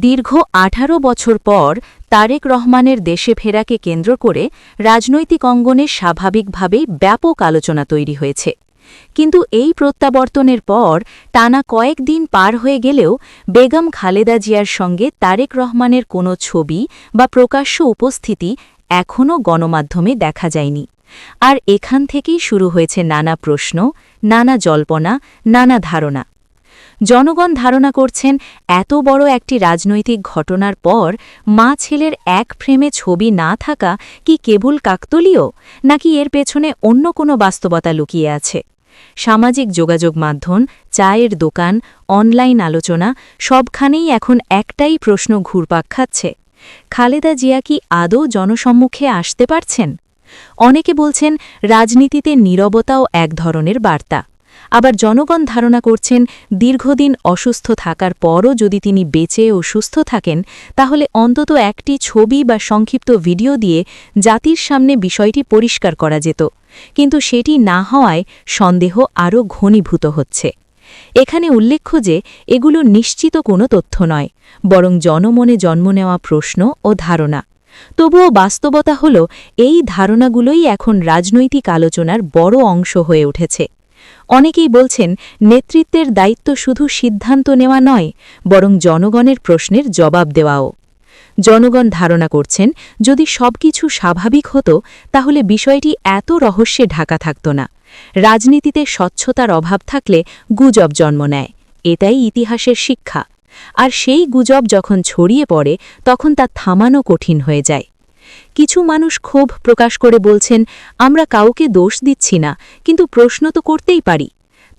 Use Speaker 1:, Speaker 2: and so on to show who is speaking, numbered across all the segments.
Speaker 1: দীর্ঘ আঠারো বছর পর তারেক রহমানের দেশে ফেরাকে কেন্দ্র করে রাজনৈতিক অঙ্গনে স্বাভাবিকভাবেই ব্যাপক আলোচনা তৈরি হয়েছে। কিন্তু এই প্রত্যাবর্তনের পর টানা কয়েকদিন পার হয়ে গেলেও বেগম খালেদা জিয়ার সঙ্গে তারেক রহমানের কোনো ছবি বা প্রকাশ্য উপস্থিতি এখনও গণমাধ্যমে দেখা যায়নি। আর এখান থেকেই শুরু হয়েছে নানা প্রশ্ন, নানা জল্পনা, নানা ধারণা। জনগণ ধারণা করছেন, এত বড় একটি রাজনৈতিক ঘটনার পর মা ছেলের এক ফ্রেমে ছবি না থাকা কি কেবল কাকতলীয়? নাকি এর পেছনে অন্য কোনো বাস্তবতা লুকিয়ে আছে? সামাজিক যোগাযোগ মাধ্যম, চায়ের দোকান, অনলাইন আলোচনা, সবখানেই এখন একটাই প্রশ্ন ঘুরপাক খাচ্ছে। খালেদা জিয়া কি আদৌ জনসম্মুখে আসতে পারছেন? অনেকে বলছেন, রাজনীতিতে নীরবতাও এক ধরনের বার্তা। আবার জনগণ ধারণা করছেন দীর্ঘদিন অসুস্থ থাকার পরও যদি তিনি বেঁচে ও সুস্থ থাকেন, তাহলে অন্তত একটি ছবি বা সংক্ষিপ্ত ভিডিও দিয়ে জাতির সামনে বিষয়টি পরিষ্কার করা যেত। কিন্তু সেটি না হওয়ায় সন্দেহ আরও ঘনীভূত হচ্ছে। এখানে উল্লেখ্য যে, এগুলো নিশ্চিত কোনো তথ্য নয়, বরং জনমনে জন্ম নেওয়া প্রশ্ন ও ধারণা। তবুও বাস্তবতা হল, এই ধারণাগুলোই এখন রাজনৈতিক আলোচনার বড় অংশ হয়ে উঠেছে। অনেকেই বলছেন নেতৃত্বের দায়িত্ব শুধু সিদ্ধান্ত নেওয়া নয়, বরং জনগণের প্রশ্নের জবাব দেওয়াও। জনগণ ধারণা করছেন, যদি সবকিছু স্বাভাবিক হতো, তাহলে বিষয়টি এত রহস্যে ঢাকা থাকত না। রাজনীতিতে স্বচ্ছতার অভাব থাকলে গুজব জন্ম নেয়, এটাই ইতিহাসের শিক্ষা। আর সেই গুজব যখন ছড়িয়ে পড়ে, তখন তা থামানো কঠিন হয়ে যায়। কিছু মানুষ ক্ষোভ প্রকাশ করে বলছেন, আমরা কাউকে দোষ দিচ্ছি না, কিন্তু প্রশ্ন তো করতেই পারি।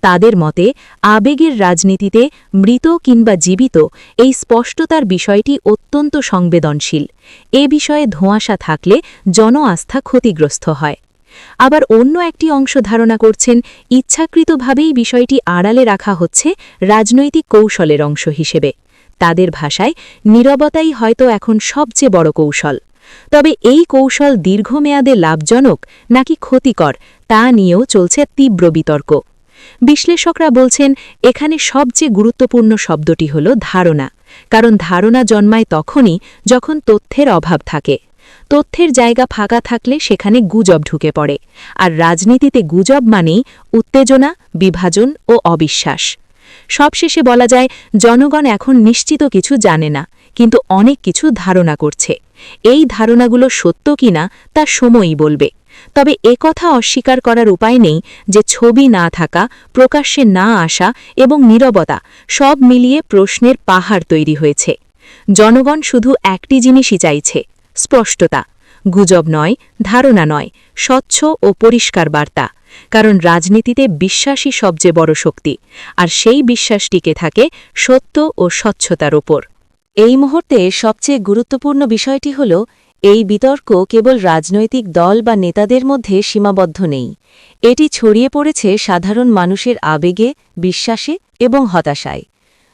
Speaker 1: তাদের মতে, আবেগের রাজনীতিতে মৃত কিংবা জীবিত এই স্পষ্টতার বিষয়টি অত্যন্ত সংবেদনশীল। এ বিষয়ে ধোঁয়াশা থাকলে জন আস্থা ক্ষতিগ্রস্ত হয়। আবার অন্য একটি অংশ ধারণা করছেন, ইচ্ছাকৃতভাবেই বিষয়টি আড়ালে রাখা হচ্ছে রাজনৈতিক কৌশলের অংশ হিসেবে। তাদের ভাষায়, নীরবতাই হয়তো এখন সবচেয়ে বড় কৌশল। তবে এই কৌশল দীর্ঘমেয়াদে লাভজনক, নাকি ক্ষতিকর, তা নিয়েও চলছে তীব্র বিতর্ক। বিশ্লেষকরা বলছেন, এখানে সবচেয়ে গুরুত্বপূর্ণ শব্দটি হল ধারণা, কারণ ধারণা জন্মায় তখনই যখন তথ্যের অভাব থাকে। তথ্যের জায়গা ফাঁকা থাকলে সেখানে গুজব ঢুকে পড়ে, আর রাজনীতিতে গুজব মানেই উত্তেজনা, বিভাজন ও অবিশ্বাস। সবশেষে বলা যায়, জনগণ এখন নিশ্চিত কিছু জানে না, কিন্তু অনেক কিছু ধারণা করছে। এই ধারণাগুলো সত্য কিনা তা সময়ই বলবে। তবে একথা অস্বীকার করার উপায় নেই যে ছবি না থাকা, প্রকাশ্যে না আসা এবং নীরবতা সব মিলিয়ে প্রশ্নের পাহাড় তৈরি হয়েছে। জনগণ শুধু একটি জিনিসই চাইছে, স্পষ্টতা। গুজব নয়, ধারণা নয়, স্বচ্ছ ও পরিষ্কার বার্তা। কারণ রাজনীতিতে বিশ্বাসই সবচেয়ে বড় শক্তি, আর সেই বিশ্বাস টিকে থাকে সত্য ও স্বচ্ছতার ওপর। এই মুহূর্তে সবচেয়ে গুরুত্বপূর্ণ বিষয়টি হল, এই বিতর্ক কেবল রাজনৈতিক দল বা নেতাদের মধ্যে সীমাবদ্ধ নেই। এটি ছড়িয়ে পড়েছে সাধারণ মানুষের আবেগে, বিশ্বাসে এবং হতাশায়।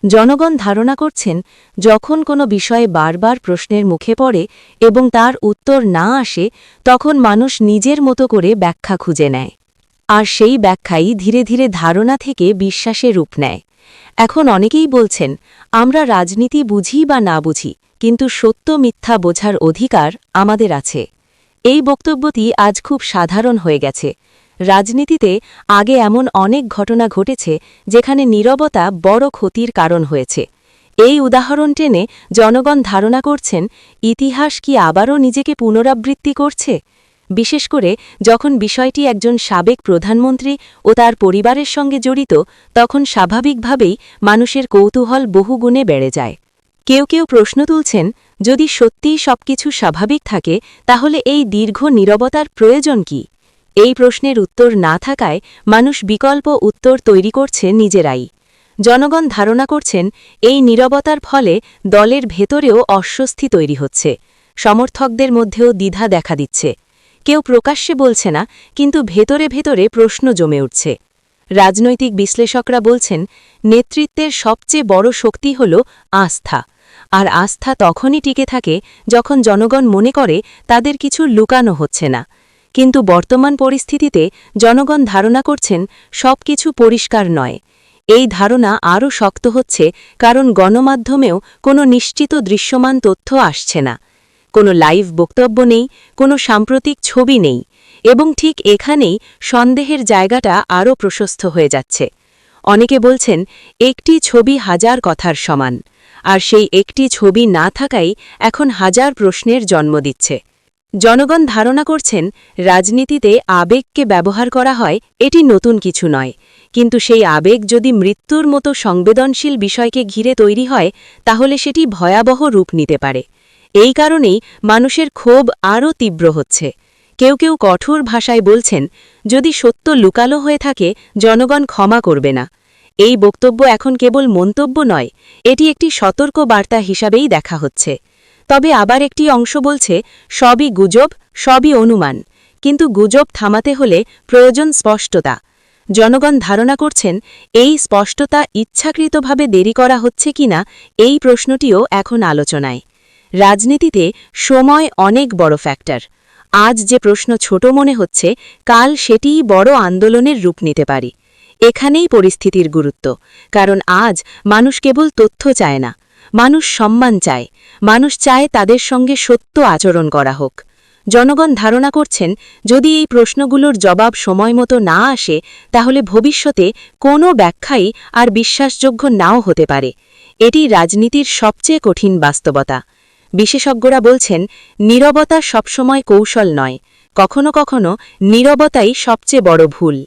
Speaker 1: জনগণ ধারণা করছেন, যখন কোনো বিষয়ে বারবার প্রশ্নের মুখে পড়ে এবং তার উত্তর না আসে, তখন মানুষ নিজের মতো করে ব্যাখ্যা খুঁজে নেয়। আর সেই ব্যাখ্যাই ধীরে ধীরে ধারণা থেকে বিশ্বাসে রূপ নেয়। এখন অনেকেই বলছেন, আমরা রাজনীতি বুঝি বা না বুঝি, কিন্তু সত্য মিথ্যা বোঝার অধিকার আমাদের আছে। এই বক্তব্যটি আজ খুব সাধারণ হয়ে গেছে। রাজনীতিতে আগে এমন অনেক ঘটনা ঘটেছে, যেখানে নীরবতা বড় ক্ষতির কারণ হয়েছে। এই উদাহরণ টেনে জনগণ ধারণা করছেন, ইতিহাস কি আবারও নিজেকে পুনরাবৃত্তি করছে? বিশেষ করে যখন বিষয়টি একজন সাবেক প্রধানমন্ত্রী ও তার পরিবারের সঙ্গে জড়িত, তখন স্বাভাবিকভাবেই মানুষের কৌতূহল বহুগুণে বেড়ে যায়। কেউ কেউ প্রশ্ন তুলছেন, যদি সত্যিই সবকিছু স্বাভাবিক থাকে, তাহলে এই দীর্ঘ নীরবতার প্রয়োজন কি? এই প্রশ্নের উত্তর না থাকায় মানুষ বিকল্প উত্তর তৈরি করছে নিজেরাই। জনগণ ধারণা করছেন, এই নীরবতার ফলে দলের ভেতরেও অস্বস্তি তৈরি হচ্ছে। সমর্থকদের মধ্যেও দ্বিধা দেখা দিচ্ছে। কেউ প্রকাশ্যে বলছে না, কিন্তু ভেতরে ভেতরে প্রশ্ন জমে উঠছে। রাজনৈতিক বিশ্লেষকরা বলছেন, নেতৃত্বের সবচেয়ে বড় শক্তি হল আস্থা। আর আস্থা তখনই টিকে থাকে যখন জনগণ মনে করে তাদের কিছু লুকানো হচ্ছে না। কিন্তু বর্তমান পরিস্থিতিতে জনগণ ধারণা করছেন সব কিছু পরিষ্কার নয়। এই ধারণা আরও শক্ত হচ্ছে কারণ গণমাধ্যমেও কোনো নিশ্চিত দৃশ্যমান তথ্য আসছে না। কোনো লাইভ বক্তব্য নেই, কোনো সাম্প্রতিক ছবি নেই এবং ঠিক এখানেই সন্দেহের জায়গাটা আরও প্রশস্ত হয়ে যাচ্ছে। অনেকে বলছেন, একটি ছবি হাজার কথার সমান। আর সেই একটি ছবি না থাকাই এখন হাজার প্রশ্নের জন্ম দিচ্ছে। জনগণ ধারণা করছেন, রাজনীতিতে আবেগকে ব্যবহার করা হয়, এটি নতুন কিছু নয়। কিন্তু সেই আবেগ যদি মৃত্যুর মতো সংবেদনশীল বিষয়কে ঘিরে তৈরি হয়, তাহলে সেটি ভয়াবহ রূপ নিতে পারে। এই কারণেই মানুষের ক্ষোভ আরও তীব্র হচ্ছে। কেউ কেউ কঠোর ভাষায় বলছেন, যদি সত্য লুকালো হয়ে থাকে, জনগণ ক্ষমা করবে না। এই বক্তব্য এখন কেবল মন্তব্য নয়, এটি একটি সতর্ক বার্তা হিসাবেই দেখা হচ্ছে। তবে আবার একটি অংশ বলছে, সবই গুজব, সবই অনুমান। কিন্তু গুজব থামাতে হলে প্রয়োজন স্পষ্টতা। জনগণ ধারণা করছেন, এই স্পষ্টতা ইচ্ছাকৃতভাবে দেরি করা হচ্ছে কিনা, এই প্রশ্নটিও এখন আলোচনায়। রাজনীতিতে সময় অনেক বড় ফ্যাক্টর আজ যে প্রশ্ন ছোট মনে হচ্ছে, কাল সেটিই বড় আন্দোলনের রূপ নিতে পারি। এখানেই পরিস্থিতির গুরুত্ব। কারণ আজ মানুষ কেবল তথ্য চায় না, মানুষ সম্মান চায়। মানুষ চায় তাদের সঙ্গে সত্য আচরণ করা হোক। জনগণ ধারণা করছেন, যদি এই প্রশ্নগুলোর জবাব সময় মতো না আসে, তাহলে ভবিষ্যতে কোনো ব্যাখ্যাই আর বিশ্বাসযোগ্য নাও হতে পারে। এটি রাজনীতির সবচেয়ে কঠিন বাস্তবতা। বিশেষজ্ঞরা বলছেন, নীরবতা সবসময় কৌশল নয়। কখনো কখনো নীরবতাই সবচেয়ে বড় ভুল।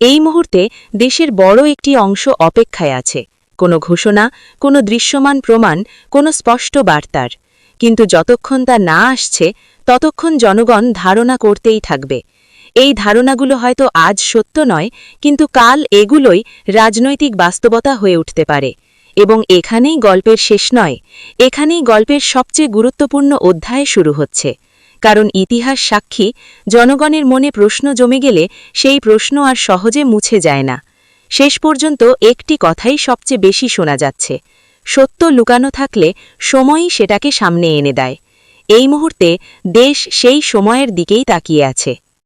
Speaker 1: এই মুহূর্তে দেশের বড় একটি অংশ অপেক্ষায় আছে। কোনো ঘোষণা, কোনো দৃশ্যমান প্রমাণ, কোনো স্পষ্ট বার্তার। কিন্তু যতক্ষণ তা না আসছে, ততক্ষণ জনগণ ধারণা করতেই থাকবে। এই ধারণাগুলো হয়তো আজ সত্য নয়, কিন্তু কাল এগুলোই রাজনৈতিক বাস্তবতা হয়ে উঠতে পারে। এবং এখানেই গল্পের শেষ নয়, এখানেই গল্পের সবচেয়ে গুরুত্বপূর্ণ অধ্যায় শুরু হচ্ছে। কারণ ইতিহাস সাক্ষী, জনগণের মনে প্রশ্ন জমে গেলে সেই প্রশ্ন আর সহজে মুছে যায় না। শেষ পর্যন্ত একটি কথাই সবচেয়ে বেশি শোনা যাচ্ছে। সত্য লুকানো থাকলে সময়ই সেটাকে সামনে এনে দেয়। এই মুহূর্তে দেশ সেই সময়ের দিকেই তাকিয়ে আছে।